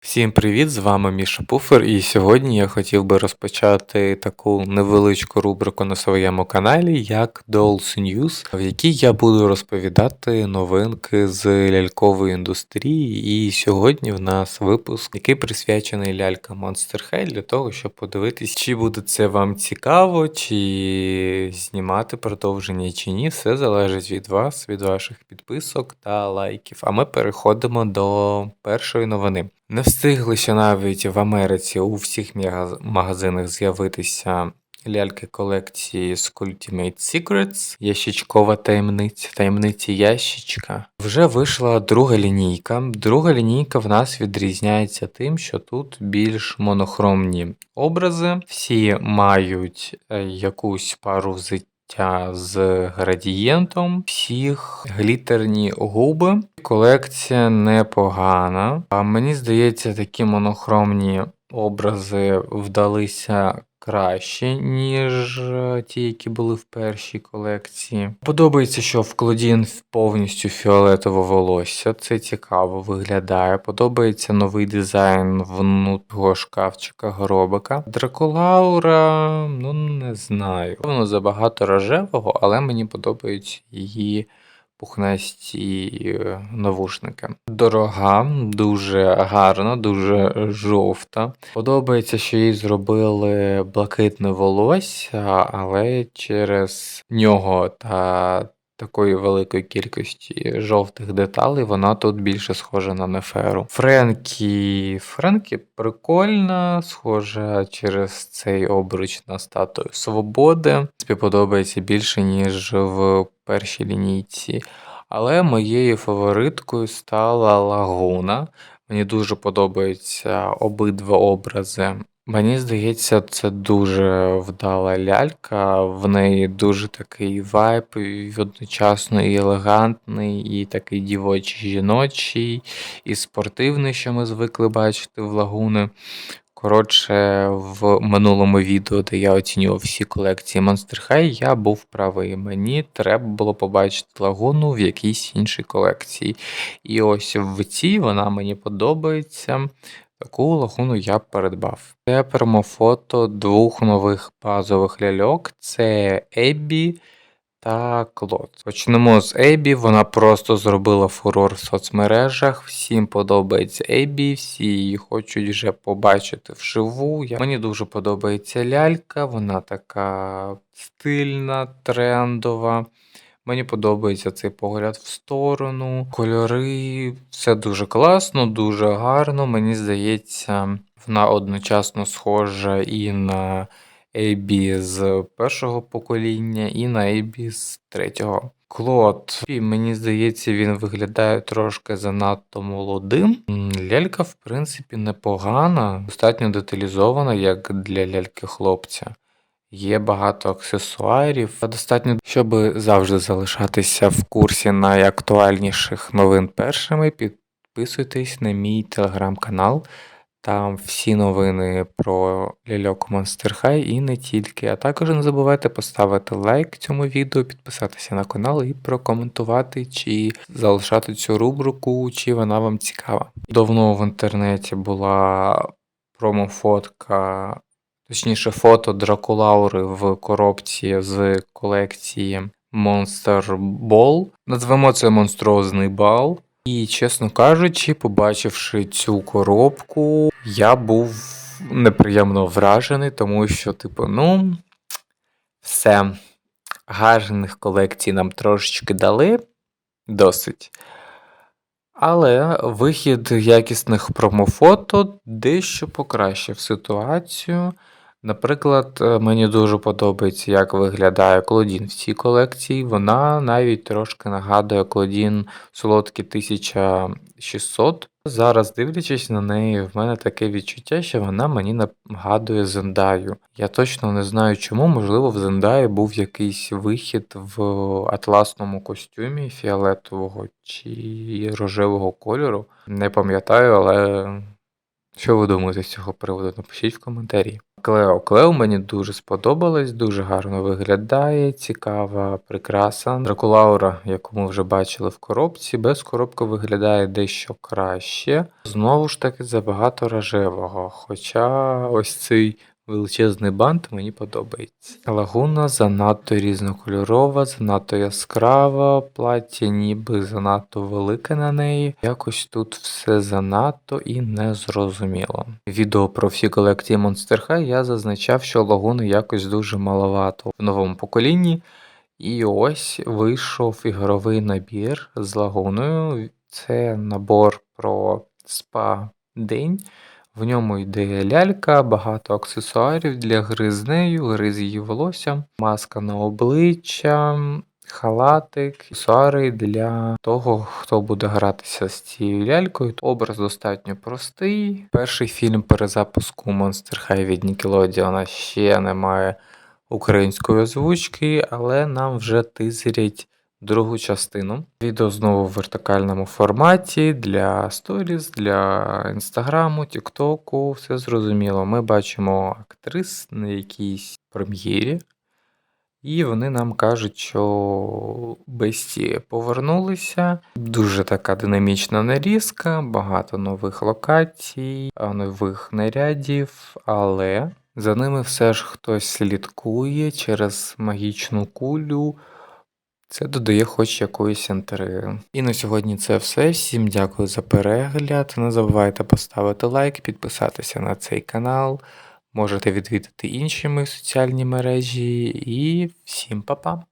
Всім привіт! З вами Міша Пуфер, і сьогодні я хотів би розпочати таку невеличку рубрику на своєму каналі, як Dolls News, в якій я буду розповідати новинки з лялькової індустрії. І сьогодні в нас випуск, який присвячений лялькам Monster High, для того, щоб подивитись, чи буде це вам цікаво, чи знімати продовження, чи ні. Все залежить від вас, від ваших підписок та лайків. А ми переходимо до першої новини. Не встигли ще навіть в Америці у всіх магазинах з'явитися ляльки колекції з Ultimate Secrets, ящичкова таємниця, таємниці ящичка. Вже вийшла друга лінійка. Друга лінійка в нас відрізняється тим, що тут більш монохромні образи. Всі мають е, якусь пару взуття з градієнтом, всіх глітерні губи. Колекція непогана. Мені здається, такі монохромні образи вдалися краще, ніж е, ті, які були в першій колекції. Подобається, що в Клодін повністю фіолетове волосся. Це цікаво виглядає. Подобається новий дизайн внутрішнього шкафчика гробика. Дракулаура, ну не знаю. Воно забагато рожевого, але мені подобаються її пухнасті е, навушники. Дорога, дуже гарна, дуже жовта. Подобається, що їй зробили блакитне волосся, але через нього та такої великої кількості жовтих деталей вона тут більше схожа на Неферу. Френкі. Френкі прикольна, схожа через цей обруч на статую свободи. В подобається більше, ніж в першій лінійці. Але моєю фавориткою стала Лагуна. Мені дуже подобаються обидва образи. Мені здається, це дуже вдала лялька, в неї дуже такий вайб, одночасно і елегантний, і такий дівочий жіночий, і спортивний, що ми звикли бачити в лагуни. Коротше, в минулому відео, де я оцінював всі колекції Monster High, я був правий. Мені треба було побачити лагуну в якійсь іншій колекції. І ось в цій вона мені подобається. Таку лагуну я передбав. Це промофото двох нових базових ляльок: це Еббі та Клод. Почнемо з Еббі. Вона просто зробила фурор в соцмережах. Всім подобається Еббі, всі її хочуть вже побачити вживу. Мені дуже подобається лялька, вона така стильна, трендова. Мені подобається цей погляд в сторону, кольори, все дуже класно, дуже гарно. Мені здається, вона одночасно схожа і на AB з першого покоління, і на AB з третього. Клод, і мені здається, він виглядає трошки занадто молодим. Лялька, в принципі, непогана, достатньо деталізована, як для ляльки хлопця. Є багато аксесуарів, та достатньо, щоб завжди залишатися в курсі найактуальніших новин першими. Підписуйтесь на мій телеграм-канал. Там всі новини про ляльок Monster High і не тільки. А також не забувайте поставити лайк цьому відео, підписатися на канал і прокоментувати, чи залишати цю рубрику, чи вона вам цікава. Давно в інтернеті була промофотка, точніше, фото Дракулаури в коробці з колекції Monster Ball. Назвемо це монструозний бал. І, чесно кажучи, побачивши цю коробку, я був неприємно вражений, тому що, типу, ну, все, гарних колекцій нам трошечки дали, досить. Але вихід якісних промофото дещо покращив ситуацію. Наприклад, е, мені дуже подобається, як виглядає Клодін в цій колекції. Вона навіть трошки нагадує Клодін Солодкі 1600. Зараз, дивлячись на неї, в мене таке відчуття, що вона мені нагадує Зендаю. Я точно не знаю чому, можливо, в Зендаї був якийсь вихід в атласному костюмі фіолетового чи рожевого кольору. Не пам'ятаю, але Що ви думаєте з цього приводу? Напишіть в коментарі. Клео. Клео мені дуже сподобалось, дуже гарно виглядає, цікава прикраса. Дракулаура, яку ми вже бачили в коробці, без коробки виглядає дещо краще. Знову ж таки, забагато рожевого. Хоча ось цей величезний бант мені подобається. Лагуна занадто різнокольорова, занадто яскрава, плаття ніби занадто велике на неї. Якось тут все занадто і незрозуміло. Відео про всі колекції Monster High я зазначав, що лагуни якось дуже маловато в новому поколінні. І ось вийшов ігровий набір з лагуною. Це набор про спа день. В ньому йде лялька, багато аксесуарів для гри з нею, гри з її волоссям, маска на обличчя, халатик, аксесуари для того, хто буде гратися з цією лялькою. Образ достатньо простий. Перший фільм перезапуску Monster High від Nickelodeon ще не має української озвучки, але нам вже тизерять другу частину. Відео знову в вертикальному форматі для сторіс, для інстаграму, тіктоку. Все зрозуміло. Ми бачимо актрис на якійсь прем'єрі. І вони нам кажуть, що бесті повернулися. Дуже така динамічна нарізка, багато нових локацій, нових нарядів, але за ними все ж хтось слідкує через магічну кулю. Це додає хоч якоїсь інтриги. І на сьогодні це все. Всім дякую за перегляд. Не забувайте поставити лайк, підписатися на цей канал. Можете відвідати інші мої соціальні мережі. І всім па-па!